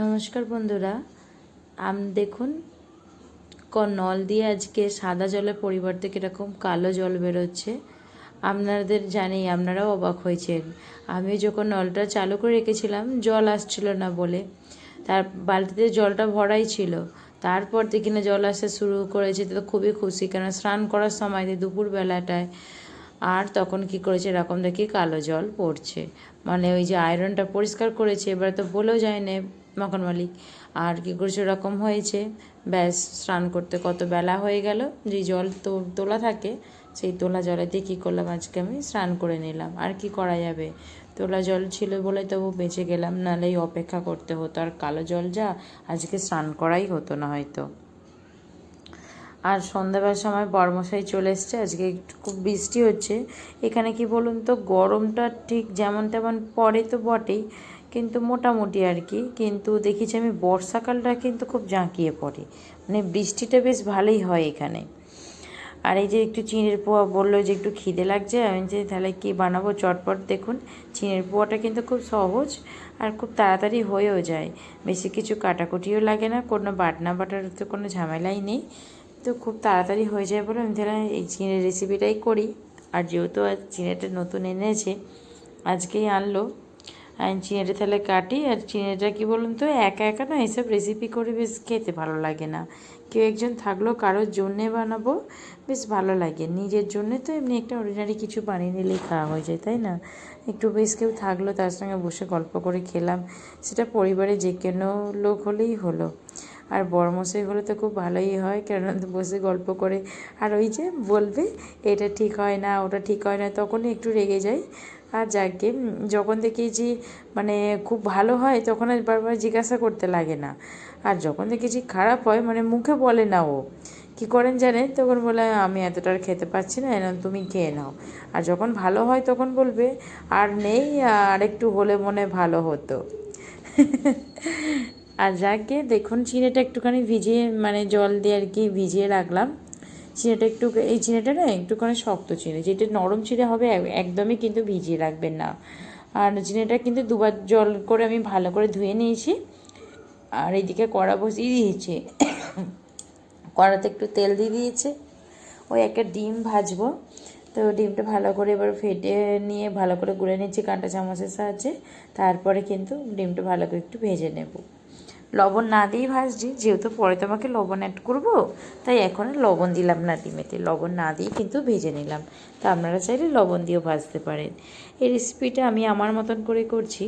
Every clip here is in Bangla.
নমস্কার বন্ধুরা। আম, দেখুন ক- নল দিয়ে আজকে সাদা জলের পরিবর্তে কীরকম কালো জল বেরোচ্ছে। আপনাদের জানি, আপনারাও অবাক হয়েছেন। আমি যখন নলটা চালু করে রেখেছিলাম, জল আসছিল না বলে। তার, বালতিতে জলটা ভরাই ছিল। তারপর দেখি না জল আসতে শুরু করেছে, তো খুবই খুশি। কেন স্নান করার সময় দুপুর বেলাটায় আর তখন কি করেছে? এরকম দেখি কালো জল পড়ছে। মানে ওই যে আয়রনটা পরিষ্কার করেছে, এবার তো বলেও যায় না মকন মালিক। আর কি করেছে? ওরকম হয়েছে। ব্যাস, স্নান করতে কত বেলা হয়ে গেল। যে জল তো তোলা থাকে, সেই তোলা জলেতে কী করলাম? আজকে আমি স্নান করে নিলাম। আর কি করা যাবে? তোলা জল ছিল বলে তবু বেঁচে গেলাম। নাহলে অপেক্ষা করতে হতো। আর কালো জল যা, আজকে স্নান করাই হতো না হয়তো। আর সন্ধ্যাবেলার সময় বর্মশাই চলে এসছে। আজকে একটু খুব বৃষ্টি হচ্ছে। এখানে কি বলুন তো, গরমটা ঠিক যেমন তেমন পড়ে তো বটেই, কিন্তু মোটামুটি আর কি। কিন্তু দেখেছি আমি, বর্ষাকালটা কিন্তু খুব জাঁকিয়ে পড়ে। মানে বৃষ্টিটা বেশ ভালোই হয় এখানে। আর এই যে একটু চিনের পোয়া বলল যে একটু খিদে লাগছে, আমি যে তাহলে কী বানাবো? চটপট দেখুন। চিনের পোয়াটা কিন্তু খুব সহজ আর খুব তাড়াতাড়ি হয়েও যায়। বেশি কিছু কাটাকুটিও লাগে না, কোনো বাটনা বাটার তো কোনো ঝামেলাই নেই। তো খুব তাড়াতাড়ি হয়ে যায় বলে আমি তাহলে এই চিনের রেসিপিটাই করি। আর যেহেতু আজ চিনেটা নতুন এনেছে, আজকেই আনলো। আমি চিনেটা তাহলে কাটি আর চিনেটা কি বলুন তো, একা একা না এসব রেসিপি করে বেশ খেতে ভালো লাগে না। কেউ একজন থাকলেও কারোর জন্যে বানাবো বেশ ভালো লাগে। নিজের জন্যে তো এমনি একটা অর্ডিনারি কিছু বানিয়ে নিলেই খাওয়া হয়ে যায়, তাই না? একটু বেশ কেউ থাকল, তার সঙ্গে বসে গল্প করে খেলাম। সেটা পরিবারে যে কোনো লোক হলেই হলো। আর বড়মশাই হলে তো খুব ভালোই হয়, কেননা বসে গল্প করে। আর ওই যে বলবে, এটা ঠিক হয় না, ওটা ঠিক হয় না, তখনই একটু রেগে যাই আর যাকে যখন দেখি যে মানে খুব ভালো হয়, তখন আর বারবার জিজ্ঞাসা করতে লাগে না। আর যখন দেখেছি খারাপ হয় মানে মুখে বলে না ও। কী করেন জানেন? তখন বলে, আমি এতটা খেতে পারছি না এরকম তুমি খেয়ে নাও। আর যখন ভালো হয়, তখন বলবে, আর নেই, আর একটু হলে মনে ভালো হতো। আর যাকে দেখুন, চিনেটা একটুখানি ভিজিয়ে মানে জল দিয়ে আর কি ভিজিয়ে রাখলাম। চিনেটা একটু, এই চিনেটা না একটুখানি শক্ত চিনে। যেটা নরম চিনে হবে একদমই কিন্তু ভিজিয়ে রাখবেন না। আর চিনেটা কিন্তু দুবার জল করে আমি ভালো করে ধুয়ে নিয়েছি। আর এইদিকে কড়া বসিয়ে দিয়েছি। কড়াতে একটু তেল দিয়ে দিয়েছে। ওই একটা ডিম ভাজবো। তো ডিমটা ভালো করে এবার ফেটে নিয়ে ভালো করে গুলে নিচ্ছি। কাঁটা চামচের সাহায্যে। তারপরে কিন্তু ডিমটা ভালো করে একটু ভেজে নেব। লবণ না দিয়েই ভাজছি, যেহেতু পরে তোমাকে লবণ অ্যাড করব, তাই এখন লবণ দিলাম না ডিমেতে। লবণ না দিয়ে কিন্তু ভেজে নিলাম। তা আপনারা চাইলে লবণ দিয়েও ভাজতে পারেন। এই রেসিপিটা আমি আমার মতন করে করছি।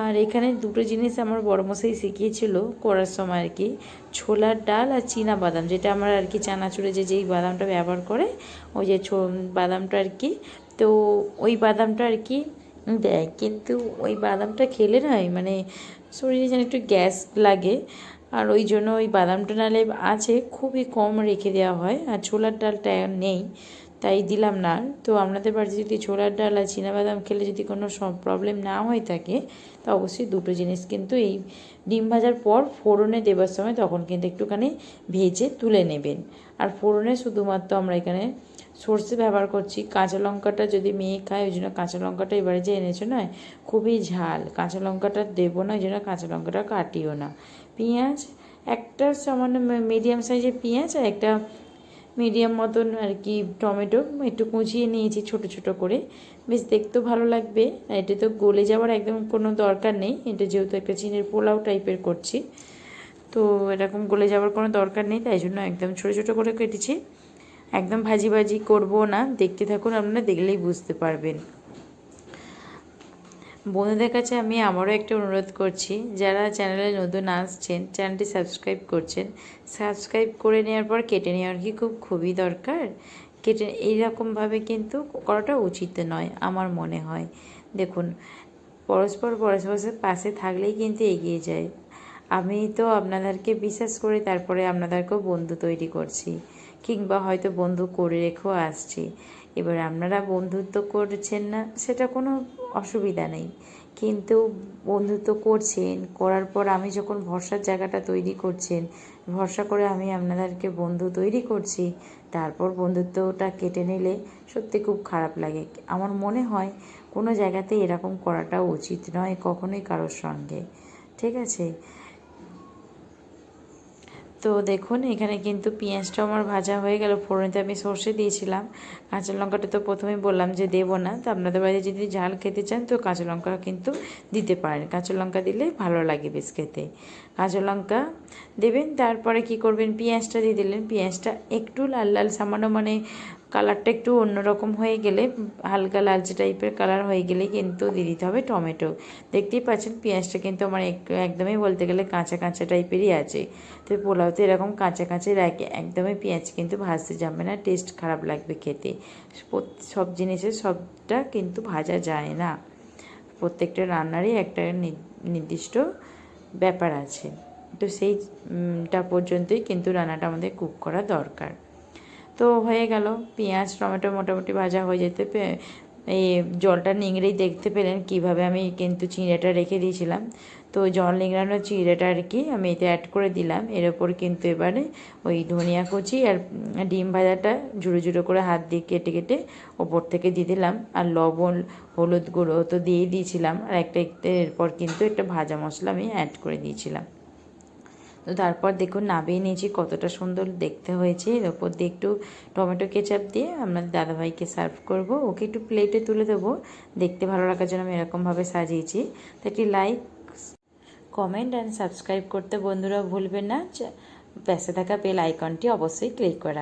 আর এখানে দুটো জিনিস আমার বড় মশাই শিখিয়েছিল করার সময় আর কি ছোলার ডাল আর চীনা বাদাম, যেটা আমরা আর কি চানাচুরে যে যেই বাদামটা ব্যবহার করে, ওই যে বাদামটা আর কি তো ওই বাদামটা আর কি দেয় কিন্তু ওই বাদামটা খেলে নয় মানে শরীরে যেন একটু গ্যাস লাগে। আর ওই জন্য ওই বাদামটা নালে আছে, খুবই কম রেখে দেওয়া হয়। আর ছোলার ডালটা নেই। তাই দিলাম না। তো আপনাদের বাড়িতে যদি ছোলার ডাল আর বাদাম খেলে যদি কোনো প্রবলেম না হয়ে থাকে, তা অবশ্যই দুটো জিনিস কিন্তু এই ডিম ভাজার পর ফোড়নে দেবার সময় তখন কিন্তু একটুখানি ভেজে তুলে নেবেন। আর ফোড়নে শুধুমাত্র আমরা এখানে সর্ষে ব্যবহার করছি। কাঁচা লঙ্কাটা যদি মেয়ে খায়, ওই জন্য কাঁচা লঙ্কাটা এবারে যে এনেছো নয়, খুবই ঝাল। কাঁচা লঙ্কাটা দেবো না, ওই জন্য কাঁচা লঙ্কাটা কাটিও না। পেঁয়াজ, একটা সামান্য মিডিয়াম সাইজের পেঁয়াজ আর একটা মিডিয়াম মতন আর কি টমেটো একটু কুচিয়ে নিয়েছি ছোট ছোট করে। বেশ দেখতেও ভালো লাগবে। আর এটা তো গলে যাওয়ার একদম কোনো দরকার নেই। এটা যেহেতু একটা চিনের পোলাও টাইপের করছি। তো এরকম গলে যাওয়ার কোনো দরকার নেই, তাই জন্য একদম ছোটো ছোটো করে কেটেছি। একদম ভাজি ভাজি করব না। দেখতে থাকুন, আপনারা দেখলেই বুঝতে পারবেন। বন্ধুদের কাছে আমি আমারও একটা অনুরোধ করছি, যারা চ্যানেলে নতুন আসছেন, চ্যানেলটি সাবস্ক্রাইব করছেন, সাবস্ক্রাইব করে নেওয়ার পর কেটে নেওয়ার কি খুব, খুবই দরকার? কেটে, এইরকমভাবে কিন্তু করাটা উচিত নয় আমার মনে হয়। দেখুন, পরস্পর পরস্পরের পাশে থাকলেই কিন্তু এগিয়ে যায়। আমি তো আপনাদেরকে বিশ্বাস করে তারপরে আপনাদেরকেও বন্ধু তৈরি করছি, কিংবা হয়তো বন্ধু করে রেখেও আসছি। এবার আপনারা বন্ধুত্ব করছেন না, সেটা কোনো অসুবিধা নেই। কিন্তু বন্ধুত্ব করছেন, করার পর আমি যখন ভরসার জায়গাটা তৈরি করছেন, ভরসা করে আমি আপনাদেরকে বন্ধু তৈরি করছি, তারপর বন্ধুত্বটা কেটে নিলে সত্যি খুব খারাপ লাগে। আমার মনে হয় কোনো জায়গাতে এরকম করাটা উচিত নয় কখনোই কারোর সঙ্গে। ঠিক আছে? তো দেখুন, এখানে কিন্তু পেঁয়াজটাও আমার ভাজা হয়ে গেল। ফোড়নেতে আমি সর্ষে দিয়েছিলাম। কাঁচা লঙ্কাটা তো প্রথমেই বললাম যে দেবো না। তো আপনাদের বাড়িতে যদি ঝাল খেতে চান, তো কাঁচা লঙ্কা কিন্তু দিতে পারেন। কাঁচা লঙ্কা দিলে ভালো লাগে বেশ খেতে। কাঁচা লঙ্কা দেবেন, তারপরে কি করবেন? পেঁয়াজটা দিয়ে দিলেন। পেঁয়াজটা একটু লাল লাল, সামান্য মানে কালারটা একটু অন্যরকম হয়ে গেলে, হালকা লালচে টাইপের কালার হয়ে গেলে কিন্তু দিয়ে দিতে হবে টমেটো। দেখতেই পাচ্ছেন পেঁয়াজটা কিন্তু আমার একদমই বলতে গেলে কাঁচা কাঁচা টাইপেরই আছে। তো পোলাওতে এরকম কাঁচা কাঁচা রাখে, একদমই পেঁয়াজ কিন্তু ভাজতে যাবে না, টেস্ট খারাপ লাগবে খেতে। সব জিনিসের সবটা কিন্তু ভাজা যায় না। প্রত্যেকটা রান্নারই একটা নির্দিষ্ট ব্যাপার আছে। তো সেইটা পর্যন্তই কিন্তু রান্নাটা আমাদের কুক করা দরকার। তো হয়ে গেল। পেঁয়াজ, টমেটো মোটামুটি ভাজা হয়ে যেতে এই জলটা নিংড়েই দেখতে পেলেন কীভাবে আমি কিন্তু চিঁড়েটা রেখে দিয়েছিলাম। তো জল নিংড়ানো চিঁড়েটা আর কি আমি এতে অ্যাড করে দিলাম। এর ওপর কিন্তু এবারে ওই ধনিয়া কুচি আর ডিম ভাজাটা ঝুড়ো ঝুড়ো করে হাত দিয়ে কেটে কেটে ওপর থেকে দিয়ে দিলাম। আর লবণ, হলুদ গুঁড়ো তো দিয়েই দিয়েছিলাম। আর একটা এরপর কিন্তু একটা ভাজা মশলা আমি অ্যাড করে দিয়েছিলাম। তো তারপর দেখুন নাবিয়ে নিয়েছি, কতটা সুন্দর দেখতে হয়েছে। এর ওপর দিয়ে একটু টমেটো কেচাপ দিয়ে আপনাদের দাদাভাইকে সার্ভ করব। ওকে একটু প্লেটে তুলে দেবো। দেখতে ভালো লাগার জন্য আমি এরকমভাবে সাজিয়েছি। তো একটি লাইক কমেন্ট অ্যান্ড সাবস্ক্রাইব করতে বন্ধুরা ভুলবেন না। পাশে থাকা বেল আইকনটি অবশ্যই ক্লিক করে